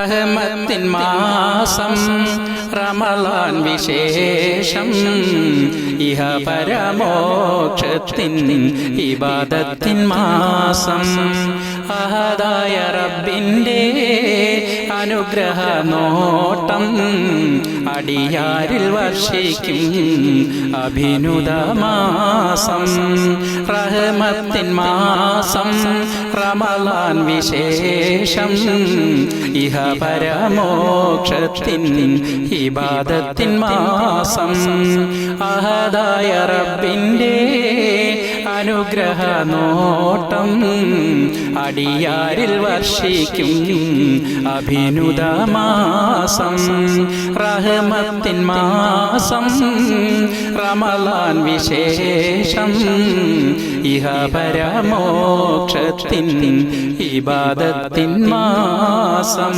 റഹ്മത്തിൻ മാസം റമലാൻ വിശേഷം. ഇഹ പരമോക്ഷത്തിൻ ഇബാദത്തിൻ മാസം. അഹദായ റബ്ബിന്റെ അനുഗ്രഹ നോട്ടം അടിയാരിൽ വർഷിക്കും അഭിനുത മാസം റഹ്മത്തിൻ മാസം റമലാൻ വിശേഷം ഇഹ പരമോക്ഷത്തിൻ ഇബാദത്തിൻ മാസം അഹദായ റബ്ബിന്റെ അനുഗ്രഹ നോട്ടം അടിയാരിൽ വർഷിക്കും അഭിനുത മാസം റഹ്മത്തിൻ മാസം റമലാൻ വിശേഷം ഇഹ പരമോക്ഷത്തിൻ ഇബാദത്തിൻ മാസം.